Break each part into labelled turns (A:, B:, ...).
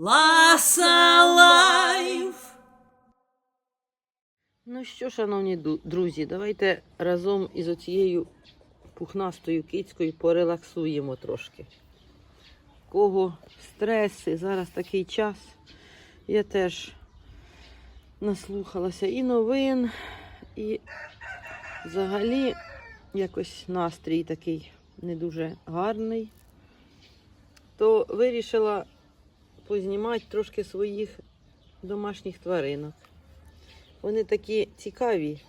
A: Ласа Лайф.
B: Ну що, шановні друзі, давайте разом із оцією пухнастою кицькою порелаксуємо трошки. Кого стреси, зараз такий час. Я теж наслухалася і новин, і взагалі якось настрій такий не дуже гарний. То вирішила познімати трошки своїх домашніх тваринок. Вони такі цікаві.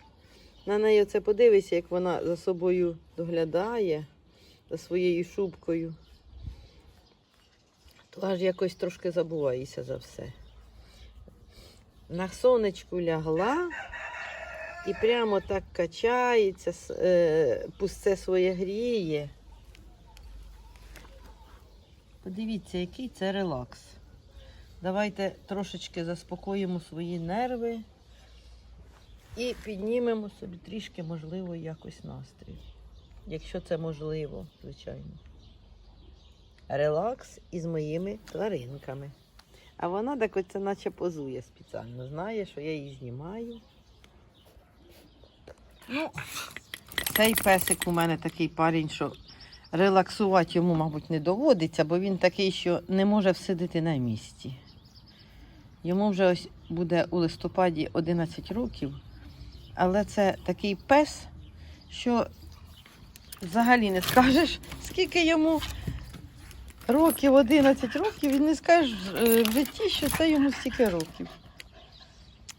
B: На неї оце подивися, як вона за собою доглядає, за своєю шубкою. То аж якось трошки забуваєшся за все. На сонечку лягла і прямо так качається, е, пусте своє гріє. Подивіться, який це релакс. Давайте трошечки заспокоїмо свої нерви. І піднімемо собі трішки, можливо, якось настрій. Якщо це можливо, звичайно. Релакс із моїми тваринками. А вона так оце наче позує спеціально. Знає, що я її знімаю. Ну, цей песик у мене такий парень, що релаксувати йому, мабуть, не доводиться, бо він такий, що не може всидити на місці. Йому вже ось буде у листопаді 11 років. Але це такий пес, що взагалі не скажеш, скільки йому років, 11 років, і не скажеш е, в житті, що це йому стільки років.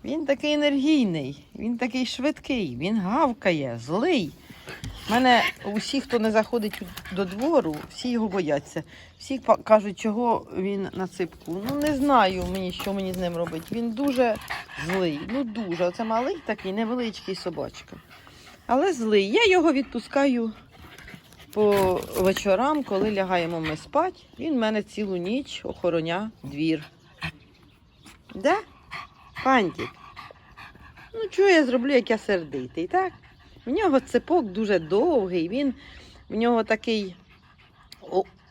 B: Він такий енергійний, він такий швидкий, він гавкає, злий. У мене усі, хто не заходить до двору, всі його бояться. Всі кажуть, чого він на ципку. Ну не знаю мені, що мені з ним робити. Він дуже злий. Ну дуже. Оце малий такий невеличкий собачка. Але злий. Я його відпускаю по вечорам, коли лягаємо ми спать. Він мене цілу ніч охороня двір. Де? Пантик. Ну, чого я зроблю, як я сердитий, так? В нього цепок дуже довгий, він в нього такий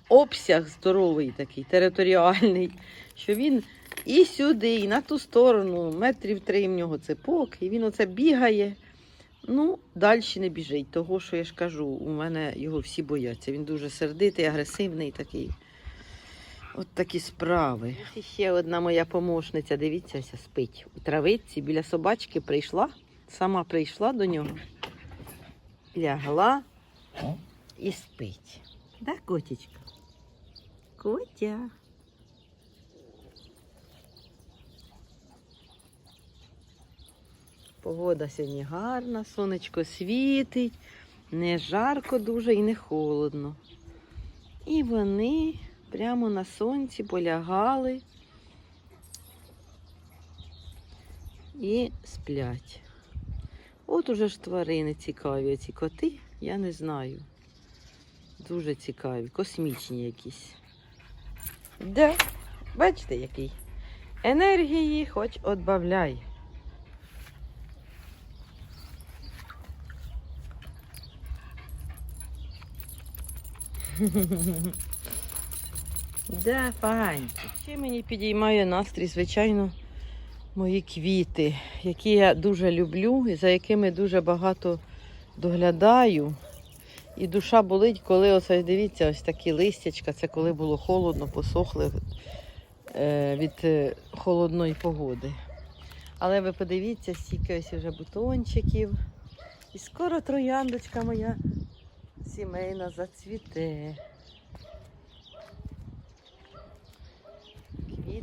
B: обсяг здоровий, такий територіальний, що він і сюди, і на ту сторону, метрів три в нього цепок, і він оце бігає. Ну, далі не біжить, того, що я ж кажу, у мене його всі бояться. Він дуже сердитий, агресивний такий. От такі справи. Ось ще одна моя помощниця, дивіться, спить. У травиці біля собачки прийшла, сама прийшла до нього, лягла і спить. Да, котечка? Котя. Погода сьогодні гарна, сонечко світить, не жарко дуже і не холодно. І вони прямо на сонці полягали і сплять. От уже ж тварини цікаві, ці коти, я не знаю. Дуже цікаві, космічні якісь. Де? Бачите, який? Енергії хоч отбавляй. Да, фаньки. Ще мені підіймає настрій, звичайно, мої квіти, які я дуже люблю і за якими дуже багато доглядаю. І душа болить, коли оце, дивіться, ось такі листячка, це коли було холодно, посохли е, від е, холодної погоди. Але ви подивіться, стільки ось вже бутончиків. І скоро трояндочка моя сімейна зацвіте.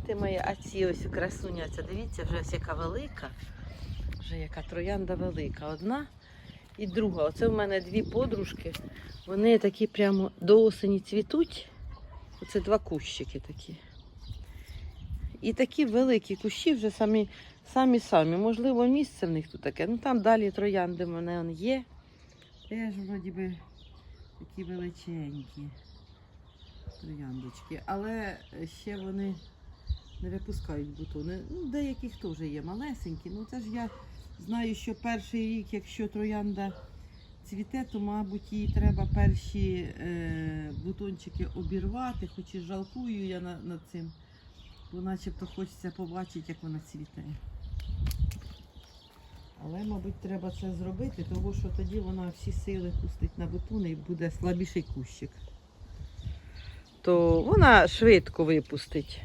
B: Квіти мої, а ці ось красуня, ця дивіться, вже ось яка велика, вже яка троянда велика. Одна і друга. Оце в мене дві подружки. Вони такі прямо до осені цвітуть. Оце два кущики такі. І такі великі кущі вже самі самі. Можливо, місце в них тут таке. Ну там далі троянди в мене є. Теж вроді би такі величенькі трояндочки. Але ще вони не випускають бутони. Ну, деяких теж є малесенькі. Ну це ж я знаю, що перший рік, якщо троянда цвіте, то, мабуть, їй треба перші е, бутончики обірвати, хоч і жалкую я на, над цим. Бо начебто хочеться побачити, як вона цвіте. Але, мабуть, треба це зробити, тому що тоді вона всі сили пустить на бутони і буде слабіший кущик. То вона швидко випустить.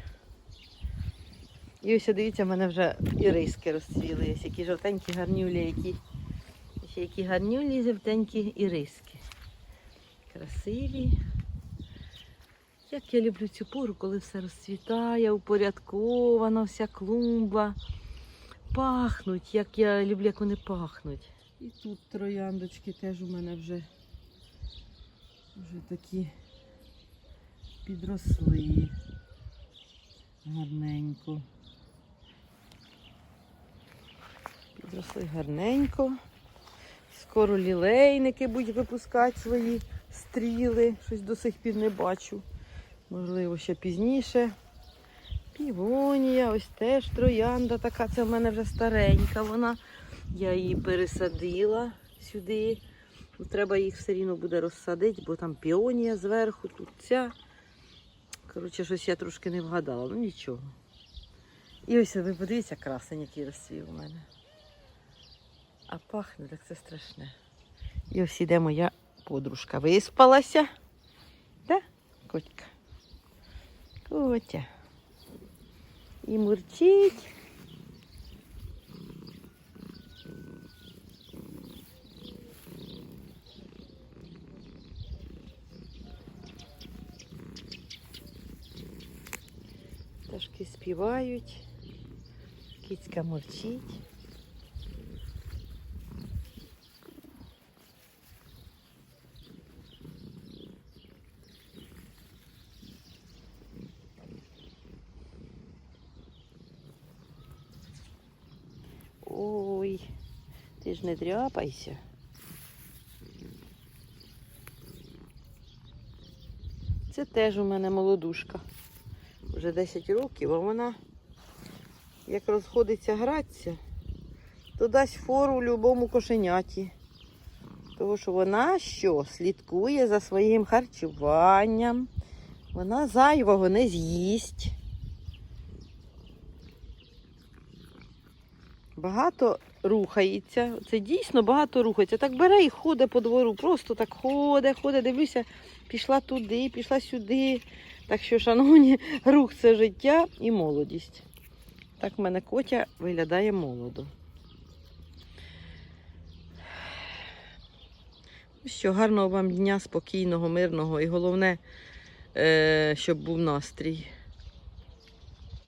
B: І ось дивіться, в мене вже іриски розцвіли. Ось які жовтенькі гарнюлі, які, ось які гарнюлі жовтенькі іриски. Красиві. Як я люблю цю пору, коли все розцвітає, упорядковано, вся клумба. Пахнуть, як я люблю, як вони пахнуть. І тут трояндочки теж у мене вже, вже такі підросли гарненько. Підросли гарненько. Скоро лілейники будуть випускати свої стріли. Щось до сих пір не бачу. Можливо, ще пізніше. Півонія, ось теж троянда така, це в мене вже старенька вона. Я її пересадила сюди. Ну, Треба їх все рівно буде розсадити, бо там піонія зверху, тут ця. Коротше, щось я трошки не вгадала, ну нічого. І ось ви подивіться, красень, який розцвів у мене. А пахне, так це страшне. І ось іде моя подружка. Виспалася. Да, котька? Котя. І мурчить. Пташки співають, кицька мурчить. Ж не дряпайся. Це теж у мене молодушка. Вже 10 років, а вона, як розходиться гратися, то дасть фору любому кошеняті. Тому що вона що? Слідкує за своїм харчуванням. Вона зайвого не з'їсть. Багато рухається. Це дійсно багато рухається. Так бере і ходить по двору. Просто так ходить, ходить, дивлюся, пішла туди, пішла сюди. Так що, шановні, рух це життя і молодість. Так в мене котя виглядає молодо. Що, гарного вам дня, спокійного, мирного і головне, е, щоб був настрій.